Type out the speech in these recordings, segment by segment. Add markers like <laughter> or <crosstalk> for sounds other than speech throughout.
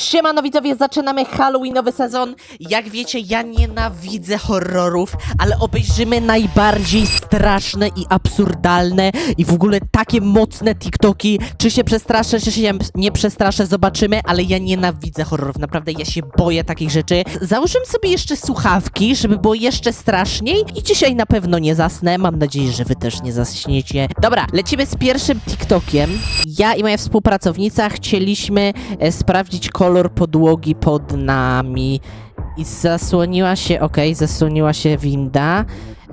Siemano widzowie, zaczynamy Halloweenowy sezon. Jak wiecie, ja nienawidzę horrorów, ale obejrzymy najbardziej straszne i absurdalne i w ogóle takie mocne TikToki. Czy się przestraszę, czy się nie przestraszę, zobaczymy, ale ja nienawidzę horrorów, naprawdę ja się boję takich rzeczy. Założymy sobie jeszcze słuchawki, żeby było jeszcze straszniej i dzisiaj na pewno nie zasnę. Mam nadzieję, że wy też nie zaśniecie. Dobra, lecimy z pierwszym TikTokiem. Ja i moja współpracownica chcieliśmy e, sprawdzić kolor podłogi pod nami. I zasłoniła się, okej, zasłoniła się winda.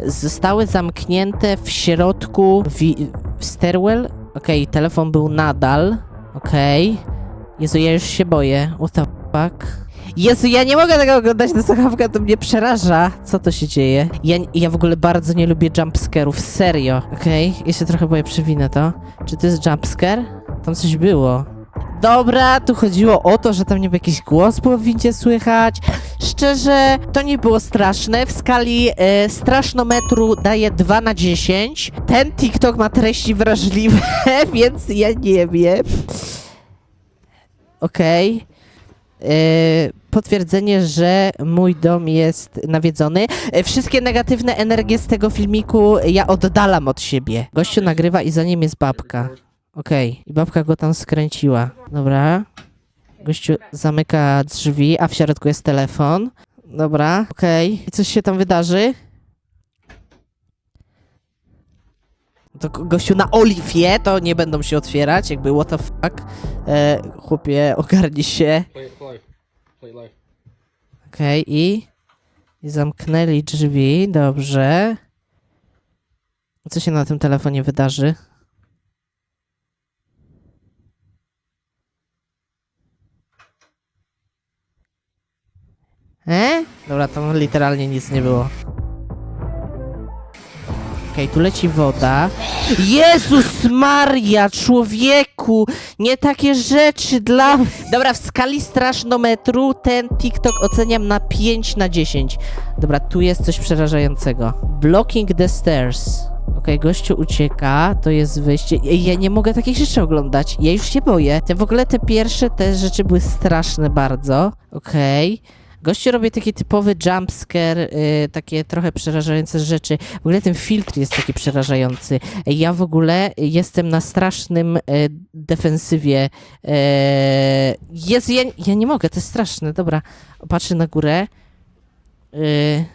Zostały zamknięte w środku wi- stairwell. Okej, telefon był nadal. Okej. Jezu, ja już się boję. Fuck? Jezu, ja nie mogę tego oglądać na słuchawkę, to mnie przeraża. Co to się dzieje? Ja, ja w ogóle bardzo nie lubię jumpscarów, serio. Okej, ja się trochę boję, przewinę to. Czy to jest jumpscare? Tam coś było. Dobra, tu chodziło o to, że tam niby jakiś głos było w windzie słychać. Szczerze, to nie było straszne. W skali e, strasznometru daję 2 na 10. Ten TikTok ma treści wrażliwe, <laughs> więc ja nie wiem. Okej. E, potwierdzenie, że mój dom jest nawiedzony. E, Wszystkie negatywne energie z tego filmiku ja oddalam od siebie. Gościu nagrywa i za nim jest babka. Okej, i babka go tam skręciła. Dobra. Gościu zamyka drzwi, a w środku jest telefon. Dobra, okej. I coś się tam wydarzy? To go- gościu na Oliwie, to nie będą się otwierać, jakby what the fuck. E, chłopie, ogarnij się. Okej, i... I zamknęli drzwi, dobrze. Co się na tym telefonie wydarzy? E? Dobra, tam literalnie nic nie było. Okej, tu leci woda. Jezus Maria, człowieku! Nie takie rzeczy dla... Dobra, w skali strasznometru ten TikTok oceniam na 5 na 10. Dobra, tu jest coś przerażającego. Blocking the stairs. Okej, gościu ucieka, to jest wyjście. Ja nie mogę takich rzeczy oglądać. Ja już się boję. Te w ogóle te pierwsze te rzeczy były straszne bardzo. Okej. Gościu robi taki typowy jumpscare, y, takie trochę przerażające rzeczy. W ogóle ten filtr jest taki przerażający. Ja w ogóle jestem na strasznym y, defensywie. Y, Jezu, ja, ja nie mogę, to jest straszne. Dobra, patrzę na górę. Y,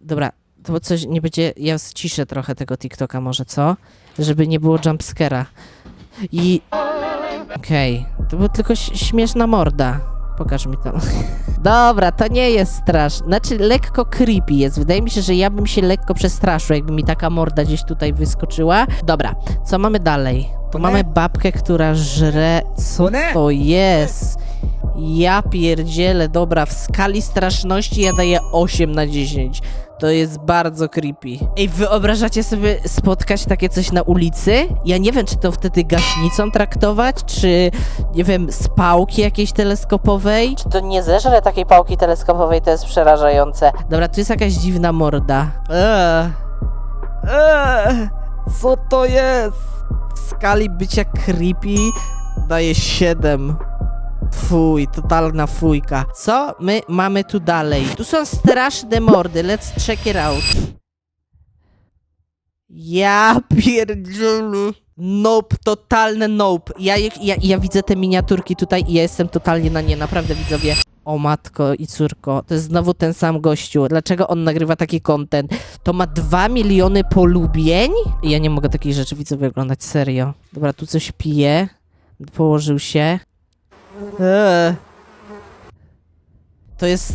dobra, to coś nie będzie. Ja ściszę trochę tego TikToka, może co? Żeby nie było jumpscare'a. I. Okej, to była tylko śmieszna morda. Pokaż mi to. <laughs> Dobra, to nie jest straszne. Znaczy, lekko creepy jest. Wydaje mi się, że ja bym się lekko przestraszył, jakby mi taka morda gdzieś tutaj wyskoczyła. Dobra, co mamy dalej? Tu mamy babkę, która żre. Co to jest? Ja pierdzielę, dobra, w skali straszności ja daję 8 na 10. To jest bardzo creepy. Ej, wyobrażacie sobie spotkać takie coś na ulicy? Ja nie wiem, czy to wtedy gaśnicą traktować, czy nie wiem, z pałki jakiejś teleskopowej? Czy to nie zeżre takiej pałki teleskopowej? To jest przerażające. Dobra, tu jest jakaś dziwna morda. Eee. Eee. Co to jest? W skali bycia creepy daje 7. Fuj, totalna fujka. Co my mamy tu dalej? Tu są straszne mordy, let's check it out. Ja pierdzielu. Nope, totalne nope. Ja, ja, ja widzę te miniaturki tutaj i ja jestem totalnie na nie, naprawdę widzowie. O matko i córko, to jest znowu ten sam gościu. Dlaczego on nagrywa taki content? To ma 2 miliony polubień? Ja nie mogę takich rzeczy widzowie oglądać, serio. Dobra, tu coś pije. Położył się. Eee. To jest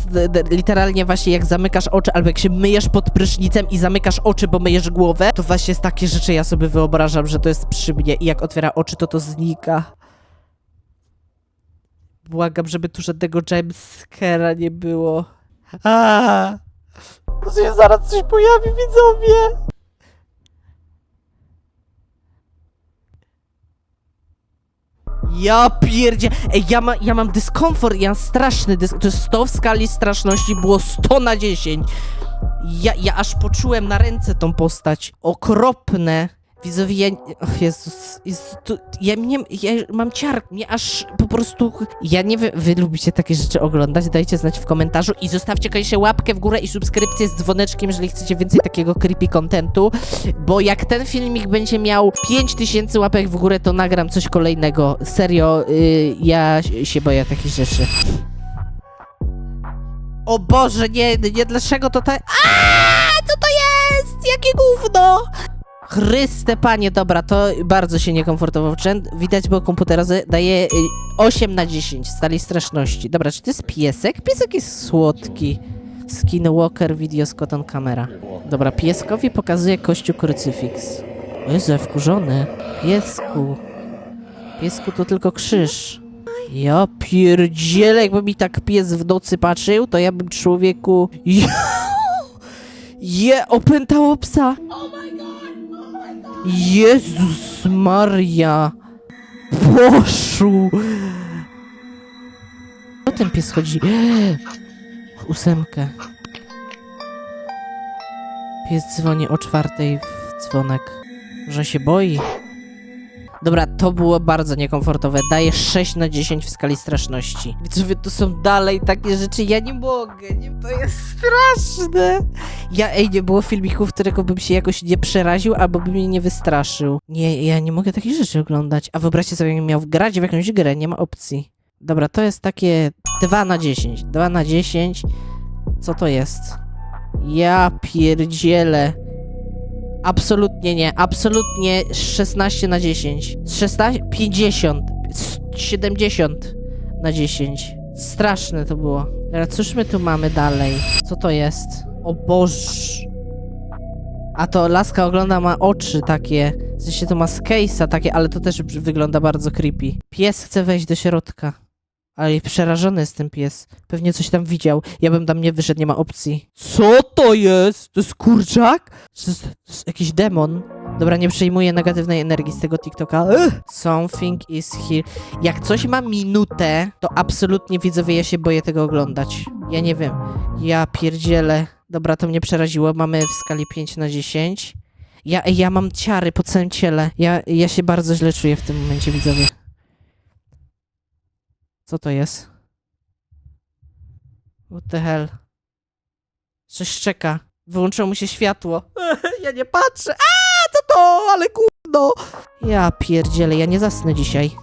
literalnie właśnie jak zamykasz oczy, albo jak się myjesz pod prysznicem i zamykasz oczy, bo myjesz głowę, to właśnie jest takie rzeczy ja sobie wyobrażam, że to jest przy mnie i jak otwiera oczy, to to znika. Błagam, żeby tu żadnego jumpscare'a nie było. A, To się zaraz coś pojawi, widzowie! Ja pierdzie... Ej, ja, ma, ja mam dyskomfort, ja mam straszny dysk... To jest 100 w skali straszności, było 100 na 10. Ja, ja aż poczułem na ręce tą postać. Okropne. Widzowie, ja... O Jezus, Jezus tu, ja, mnie, ja mam ciar, mnie aż po prostu... Ja nie wiem, wy lubicie takie rzeczy oglądać, dajcie znać w komentarzu i zostawcie koniecznie łapkę w górę i subskrypcję z dzwoneczkiem, jeżeli chcecie więcej takiego creepy contentu, bo jak ten filmik będzie miał 5000 łapek w górę, to nagram coś kolejnego. Serio, y, ja się boję takich rzeczy. O Boże, nie, nie, dlaczego to tak... Aaaa, co to jest? Jakie gówno? Chryste panie, dobra, to bardzo się niekomfortowo wczę. Widać, bo komputer z- daje y, 8 na 10 stali straszności. Dobra, czy to jest piesek? Piesek jest słodki. Skinwalker Video z Cotton Camera. Dobra, pieskowi pokazuje kościół krucyfiks. O Jezu, wkurzony. Piesku. Piesku to tylko krzyż. Ja pierdzielę, jakby mi tak pies w nocy patrzył, to ja bym człowieku... <laughs> Je, opętało psa. Jezus Maria. Boszu. Co ten pies chodzi? <gasps> Ósemkę. Pies dzwoni o czwartej w dzwonek. Że się boi. Dobra, to było bardzo niekomfortowe. Daję 6 na 10 w skali straszności. Widzowie, to są dalej takie rzeczy, ja nie mogę, nie, to jest straszne. Ja, ej, nie było filmików, którego bym się jakoś nie przeraził, albo by mnie nie wystraszył. Nie, ja nie mogę takich rzeczy oglądać. A wyobraźcie sobie, jakbym miał grać w jakąś grę, nie ma opcji. Dobra, to jest takie 2 na 10. 2 na 10. Co to jest? Ja pierdzielę. Absolutnie nie, absolutnie 16 na 10. 16, 50, 70 na 10. Straszne to było. Teraz cóż my tu mamy dalej? Co to jest? O Boż. A to laska ogląda, ma oczy takie. W sensie to ma z case'a takie, ale to też wygląda bardzo creepy. Pies chce wejść do środka. Ale przerażony jest ten pies. Pewnie coś tam widział. Ja bym tam nie wyszedł, nie ma opcji. Co to jest? To jest kurczak? To jest, to jest jakiś demon. Dobra, nie przejmuję negatywnej energii z tego TikToka. Ugh. Something is here. Jak coś ma minutę, to absolutnie widzowie, ja się boję tego oglądać. Ja nie wiem. Ja pierdzielę. Dobra, to mnie przeraziło. Mamy w skali 5 na 10. Ja, ja mam ciary po całym ciele. Ja, ja się bardzo źle czuję w tym momencie, widzowie. Co to jest? What the hell? Coś szczeka. Wyłączyło mu się światło. <laughs> ja nie patrzę. A, co to? Ale gówno. Ja pierdzielę, ja nie zasnę dzisiaj.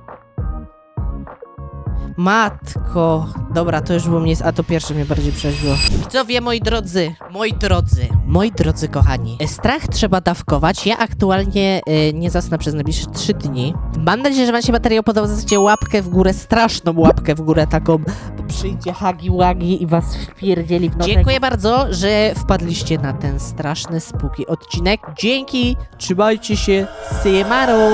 Matko. Dobra, to już było mnie... A to pierwsze mnie bardziej przeżyło. Widzowie, moi drodzy, moi drodzy, moi drodzy kochani. Strach trzeba dawkować. Ja aktualnie y, nie zasnę przez najbliższe 3 dni. Mam nadzieję, że wam się materiał podobał. Zostawcie łapkę w górę, straszną łapkę w górę taką. Bo przyjdzie Hagi Wagi i was wpierdzieli w nocy. Dziękuję bardzo, że wpadliście na ten straszny, spooky odcinek. Dzięki, trzymajcie się, Siemaro!